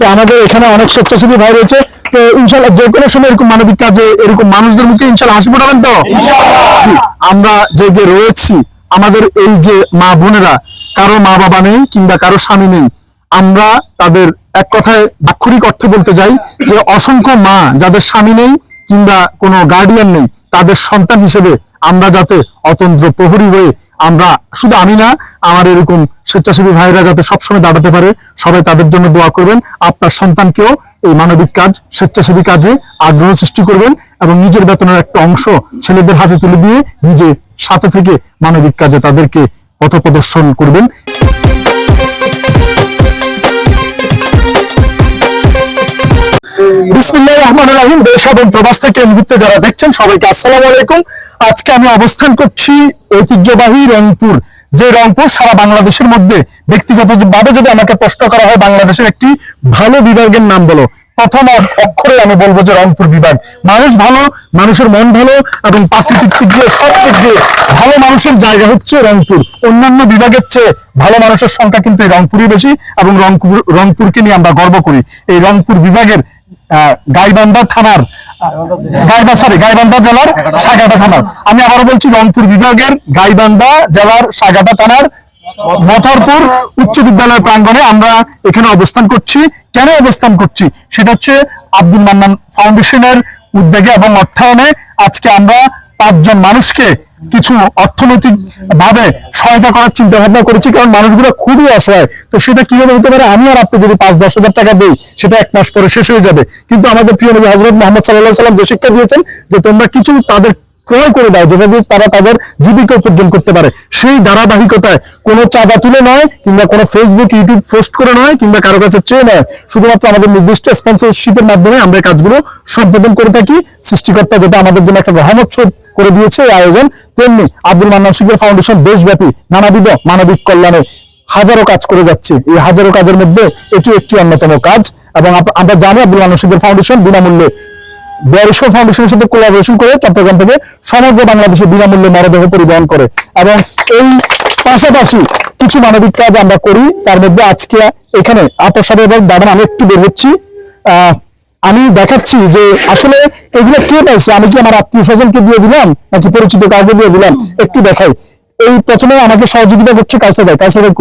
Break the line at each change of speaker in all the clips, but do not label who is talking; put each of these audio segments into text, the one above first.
তো আমাদের এখানে অনেক স্বেচ্ছাসেবী ভাই রয়েছে। তো ইনশাল্লাহ যে কোনো সময় এরকম মানবিক কাজে এরকম মানুষদের মুখে ইনশাল্লাহ হাসি ফোটাবেন তো? আমরা যে যে রয়েছি আমাদের এই যে মা বোনেরা কারও মা বাবা নেই কিংবা কারও স্বামী নেই আমরা তাদের এক কথায় আক্ষরিক অর্থে বলতে যাই যে অসংখ্য মা যাদের স্বামী নেই কিংবা কোনো গার্ডিয়ান নেই তাদের সন্তান হিসেবে আমরা যাতে অতন্ত্র প্রহরী হয়ে আমরা শুধু আমি না, আমার এরকম স্বেচ্ছাসেবী ভাইরা যাতে সবসময় দাঁড়াতে পারে, সবাই তাদের জন্য দোয়া করবেন। আপনার সন্তানকেও এই মানবিক কাজ, স্বেচ্ছাসেবী কাজে আগ্রহ সৃষ্টি করবেন এবং নিজের বেতনের একটা অংশ ছেলেদের হাতে তুলে দিয়ে নিজে সাথে থেকে মানবিক কাজে তাদেরকে পথ প্রদর্শন করবেন। বিসমুল্লাহ রহমান রাহিম। দেশ এবং প্রবাস থেকে যারা দেখছেন, সবাইকে আসসালামু আলাইকুম। আজকে অবস্থান করছি ঐতিহ্যবাহী রংপুর, যে রংপুর সারা বাংলাদেশের মধ্যে ব্যক্তিগত ভাবে যদি আমাকে প্রশ্ন করা হয়, বাংলাদেশের একটি ভালো বিভাগের নাম বলো। প্রথম অক্ষরে আমি বলব যে রংপুর বিভাগ। মানুষ ভালো, মানুষের মন ভালো এবং প্রাকৃতিক দিয়ে দিয়ে ভালো মানুষের জায়গা হচ্ছে রংপুর। অন্যান্য বিভাগের চেয়ে ভালো মানুষের সংখ্যা কিন্তু এই রংপুরই বেশি এবং রংপুর রংপুরকে নিয়ে আমরা গর্ব করি। এই রংপুর বিভাগের গাইবান্ধা থানার গাইবা সরি গাইবান্ধা জেলার সাগাটা থানার। আমি আবারও বলছি, রংপুর বিভাগের গাইবান্ধা জেলার সাগাটা থানার মথরপুর উচ্চ বিদ্যালয় প্রাঙ্গণে আমরা এখানে অবস্থান করছি। কেন অবস্থান করছি? সেটা হচ্ছে আব্দুল মান্নান ফাউন্ডেশনের উদ্যোগে এবং অর্থায়নে আজকে আমরা পাঁচজন মানুষকে কিছু অর্থনৈতিক ভাবে সহায়তা করার চিন্তা ভাবনা করেছি, কারণ মানুষগুলো খুবই অসহায়। তো সেটা কীভাবে হতে পারে? আমি আর আপনি যদি পাঁচ, দশ হাজার টাকা দিই, সেটা এক মাস পরে শেষ হয়ে যাবে। কিন্তু আমাদের প্রিয় নবী হজরত মোহাম্মদ সাল্লাহ সাল্লাম যে শিক্ষা দিয়েছেন যে তোমরা কিছু তাদের ক্রয় করে দিয়ে তারা তাদের জীবিকা উপার্জন করতে পারে। সেই ধারাবাহিকতায় কোনো চাঁদা তুলে নয়, কিংবা কোনো ফেসবুক ইউটিউব পোস্ট করে নয়, কিংবা কারও কাছে চেয়ে নয়। শুধুমাত্র আমাদের নির্দিষ্ট স্পন্সরশিপের মাধ্যমে আমরা কাজগুলো সম্পাদন করে থাকি। সৃষ্টিকর্তা যেটা আমাদের জন্য একটা রহমত করে দিয়েছে এই আয়োজন। তেমনি আব্দুল মান্নান শিখের ফাউন্ডেশন দেশব্যাপী নানাবিধ মানবিক কল্যাণে হাজারো কাজ করে যাচ্ছে। এই হাজারো কাজের মধ্যে এটি একটি অন্যতম কাজ। এবং আমরা জানি আব্দুল শিখের ফাউন্ডেশন বিনামূল্যে বেয়ারেশ্বর ফাউন্ডেশনের সাথে কোলাবোরেশন করে চট্টগ্রাম থেকে সমগ্র বাংলাদেশে বিনামূল্যে মরদেহ পরিবহন করে। এবং এই পাশাপাশি কিছু মানবিক কাজ আমরা করি, তার মধ্যে আজকে এখানে আপনার এবং দাদা আমি একটু বের হচ্ছি। আমি দেখাচ্ছি যে আসলে এগুলো কে পাইছে? আমি কি আমার আত্মীয় স্বজনকে দিয়ে দিলাম, নাকি পরিচিত কাউকে দিয়ে দিলাম? একটু দেখাই। এই প্রথমে আমাকে সহযোগিতা করছে কাউসার ভাই। কাউসার ভাই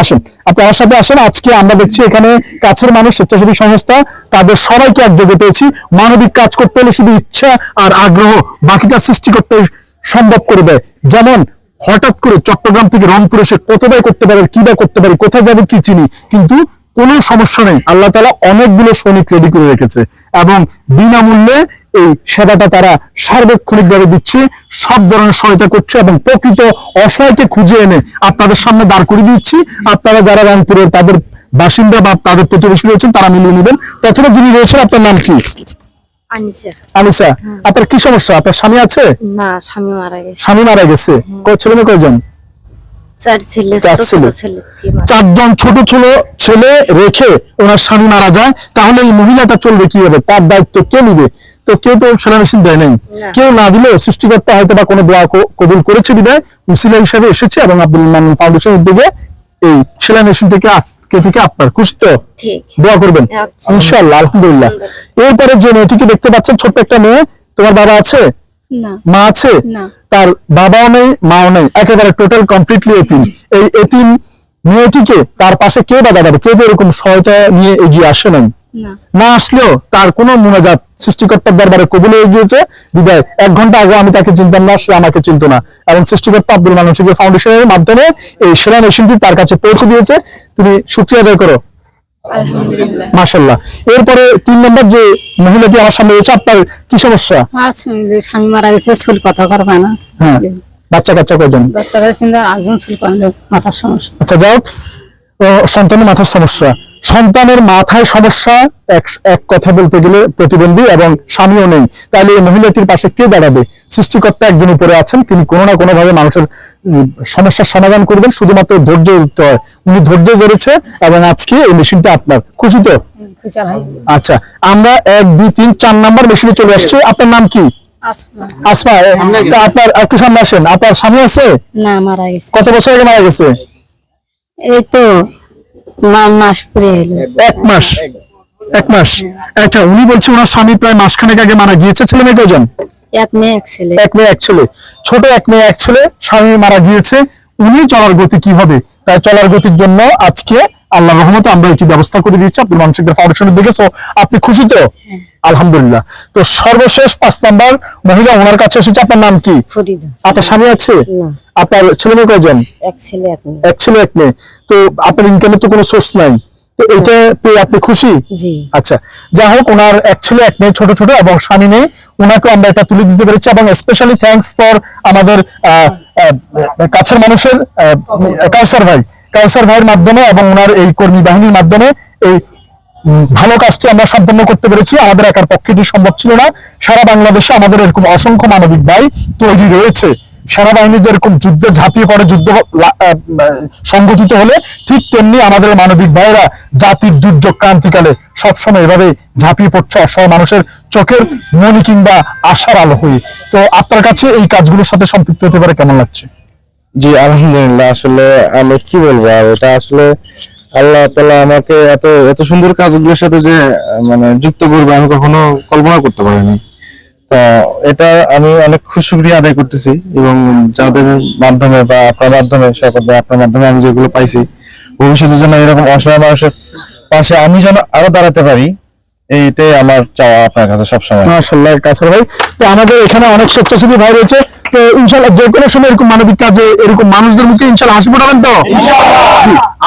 আসেন, আপনি আমার সাথে আসেন, আজকে আমরা দেখছি এখানে কাছের মানুষ, স্বেচ্ছাসেবী সংস্থা, তাদের সবাইকে একযোগে পেয়েছি। মানবিক কাজ করতে হলে শুধু ইচ্ছা আর আগ্রহ, বাকিটা সৃষ্টি করতে সম্ভব করে দেয়। যেমন, হঠাৎ করে চট্টগ্রাম থেকে রংপুর এসে কত ব্যয় করতে পারে, কি ব্যয় করতে পারে, কোথায় যাবে, কি চিনি, কিন্তু কোনো সমস্যা নেই। আল্লাহ তালা অনেকগুলো সৈনিক রেডি করে রেখেছে এবং বিনামূল্যে এই সেবাটা তারা সার্বক্ষণিকভাবে দিচ্ছে সব ধরনের সহায়তা করছে এবং প্রকৃত অসহায়কে খুঁজে এনে আপনাদের সামনে দাঁড় করে দিচ্ছি। আপনারা যারা রংপুরের তাদের বাসিন্দা বা তাদের প্রতিবেশী রয়েছেন তারা মিলিয়ে নেবেন। প্রথমে যিনি রয়েছেন আপনার নাম কি?
আনিসা।
আনিসা। আপনার কি সমস্যা? আপনার স্বামী আছে?
না স্বামী মারা গেছে।
স্বামী মারা গেছে। কয় ছেলে মেয়ে কয়জন?
চার ছেলে
চার
ছোট
ছেলে।
ছেলে
চারজন রেখে ওনার স্বামী মারা যায় তাহলে এই মহিলাটা চলবে কীভাবে? তার দায়িত্ব কে নিবে? তো কেউ তো সেলা মেশিন দেয় নাই। কেউ না দিলেও সৃষ্টিকর্তা হয়তো বা কোনো দোয়া কবুল করেছে বিদায় উসিলা হিসাবে এসেছে এবং আব্দুল মান্নান ফাউন্ডেশন উদ্যোগে এই সেলাই মেশিন থেকে আজকে থেকে আপনার খুশি তো? দোয়া করবেন। ইনশাআল্লাহ আলহামদুলিল্লাহ। এরপরে যে মেয়েটিকে দেখতে পাচ্ছেন ছোট্ট একটা মেয়ে। তোমার বাবা আছে? মা আছে? তার বাবাও নেই মাও নেই। একেবারে টোটাল কমপ্লিটলি এতিম। এই এতিম মেয়েটিকে তার পাশে কে বা দাঁড়াবে কেউ এরকম সহায়তা নিয়ে এগিয়ে আসে নাই?
না।
আসলেও তার কোনো মোনাজাত সৃষ্টিকর্তার দরবারে কবুল হয়ে গিয়েছে বিদায়। এক ঘণ্টা আগে আমি তাকে চিনতাম না সে আমাকে চিনত না। এবং সৃষ্টিকর্তা আব্দুল মানব শিবির ফাউন্ডেশনের মাধ্যমে এই সেরা মেশিনটি তার কাছে পৌঁছে দিয়েছে। তুমি শুক্রিয়া আদায় করো। মাসাল্লাহ এরপরে তিন নম্বর যে মহিলাটি আমার সামনে রয়েছে আপনার কি সমস্যা?
স্বামী মারা গেছে চুল কথা করবে না।
হ্যাঁ বাচ্চা কাচ্চা কয়জন?
বাচ্চা কাচ্চা চুল মাথার সমস্যা।
আচ্ছা যাই হোক, ও, সন্তানের মাথার সমস্যা। সন্তানের মাথায় সমস্যা এক এক কথা বলতে গেলে প্রতিবন্ধী এবং স্বামীও নেই। তাহলে এই মহিলাটির পাশে কে দাঁড়াবে? সৃষ্টিকর্তা একজন উপরে আছেন তিনি কোনো না কোনো ভাবে মানুষের সমস্যার সমাধান করবেন শুধুমাত্র ধৈর্য ধরতে হয়। উনি ধৈর্য ধরেছে এবং আজকে এই মেশিনটা আপনার। খুশি তো? আচ্ছা আমরা এক দুই তিন চার নাম্বার মেশিনে চলে আসছি। আপনার নাম কি?
আসমা।
আসমা আপনার একটু সামনে আসেন। আপনার স্বামী আছে?
না মারা গেছে।
কত বছর আগে মারা গেছে?
এই তো মাস পরে এলো।
এক মাস। এক মাস। আচ্ছা উনি বলছে ওনার স্বামী প্রায় মাসখানেক আগে মারা গিয়েছে ছেলে মেয়ে কজন
এক মেয়ে এক ছেলে।
এক মেয়ে এক ছেলে। ছোট এক মেয়ে এক ছেলে স্বামী মারা গিয়েছে। উনি চলার গতি কি হবে? তাই চলার গতির জন্য আজকে আল্লাহ রহমতে আমরা একটি ব্যবস্থা করে দিচ্ছি আব্দুল মানসিকদের ফাউন্ডেশনের দিকে। সো আপনি খুশি তো? আলহামদুলিল্লাহ। তো সর্বশেষ পাঁচ নাম্বার মহিলা ওনার কাছে এসেছে আপনার নাম কি? আপনার স্বামী আছে? আপনার ছেলে মেয়ে কয়জন?
এক ছেলে এক মেয়ে।
তো আপনার ইনকামের তো কোনো সোর্স নাই। তো এটা পেয়ে আপনি খুশি? আচ্ছা যা হোক ওনার এক ছেলে এক মেয়ে ছোট ছোট এবং স্বামী নেই ওনাকে আমরা এটা তুলে দিতে পেরেছি এবং স্পেশালি থ্যাঙ্কস ফর আমাদের কাছের মানুষের কাউসার ভাই। কাউসার ভাইয়ের মাধ্যমে এবং ওনার এই কর্মী বাহিনীর মাধ্যমে এই ভালো কাজটি আমরা সম্পন্ন করতে পেরেছি। আমাদের একার পক্ষে এটি সম্ভব ছিল না। সারা বাংলাদেশে আমাদের এরকম অসংখ্য মানবিক ভাই তৈরি রয়েছে। সেনাবাহিনী যেরকম যুদ্ধে ঝাঁপিয়ে পড়ে, যুদ্ধ সংগঠিত হলে ঠিক তেমনি আমাদের মানবিক ভাইয়েরা জাতির দুর্যোগ ক্রান্তিকালে সবসময় এভাবে ঝাঁপিয়ে পড়ছে অসহায় মানুষের চোখের মনি কিংবা আশার আলো হয়ে। তো আপনার কাছে এই কাজগুলোর সাথে সম্পৃক্ত হতে পারে কেমন লাগছে?
জি, আলহামদুলিল্লাহ, আসলে আমি কি বলব, আর এটা আসলে আল্লাহ তালা আমাকে এত এত সুন্দর কাজগুলোর সাথে যে মানে যুক্ত করবে, আমি কখনো কল্পনা করতে পারিনি। তো এটা আমি অনেক খুশি শুক্রিয়া আদায় করতেছি, এবং যাদের মাধ্যমে বা আপনার মাধ্যমে বা আপনার মাধ্যমে আমি যেগুলো পাইছি, ভবিষ্যতে যেন এরকম অসহায় মানুষের পাশে আমি যেন আরও দাঁড়াতে পারি, এইটাই আমার চাওয়া আপনার কাছে সবসময়।
মাশাআল্লাহ কাসার ভাই। তো আমাদের এখানে অনেক স্বেচ্ছাসেবী ভাই রয়েছে তো ইনশাআল্লাহ যে কোনো সময় এরকম মানবিক কাজে এরকম মানুষদের মুখে ইনশাআল্লাহ হাসি ফোটাবেন তো?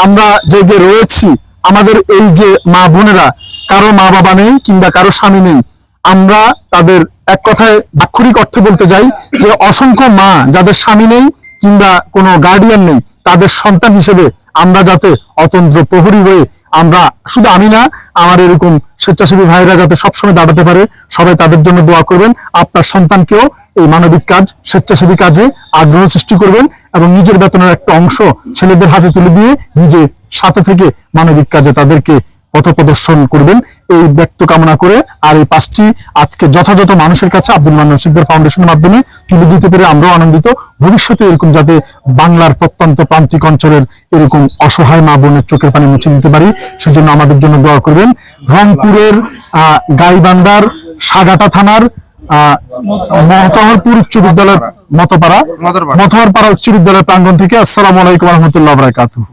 আমরা যে যে রয়েছি আমাদের এই যে মা বোনেরা কারও মা বাবা নেই কিংবা কারও স্বামী নেই আমরা তাদের এক কথায় আক্ষরিক অর্থে বলতে যাই যে অসংখ্য মা যাদের স্বামী নেই কিংবা কোনো গার্ডিয়ান নেই তাদের সন্তান হিসেবে আমরা যাতে অতন্ত্র প্রহরী হয়ে আমরা, শুধু আমি না, আমার এরকম স্বেচ্ছাসেবী ভাইরা যাতে সবসময় দাঁড়াতে পারে, সবাই তাদের জন্য দোয়া করবেন। আপনার সন্তানকেও এই মানবিক কাজ, স্বেচ্ছাসেবী কাজে আগ্রহ সৃষ্টি করবেন এবং নিজের বেতনের একটা অংশ ছেলেদের হাতে তুলে দিয়ে নিজে সাথে থেকে মানবিক কাজে তাদেরকে পথ প্রদর্শন করবেন। এই ব্যক্ত কামনা করে আর এই পাঁচটি আজকে যথাযথ মানুষের কাছে আব্দুল মান্নান শিকদার ফাউন্ডেশনের মাধ্যমে তুলে দিতে পেরে আমরাও আনন্দিত। ভবিষ্যতে এরকম যাতে বাংলার প্রত্যন্ত প্রান্তিক অঞ্চলের এরকম অসহায় মা বোনের চোখের পানি মুছে দিতে পারি সেজন্য আমাদের জন্য দোয়া করবেন। রংপুরের আহ, গাইবান্ধার সাগাটা থানার আহ, মহতহরপুর উচ্চ বিদ্যালয়ের মতপাড়া মতহরপাড়া উচ্চ বিদ্যালয় প্রাঙ্গণ থেকে আসসালামু আলাইকুম রহমতুল্লাহ বারাকাতুহ।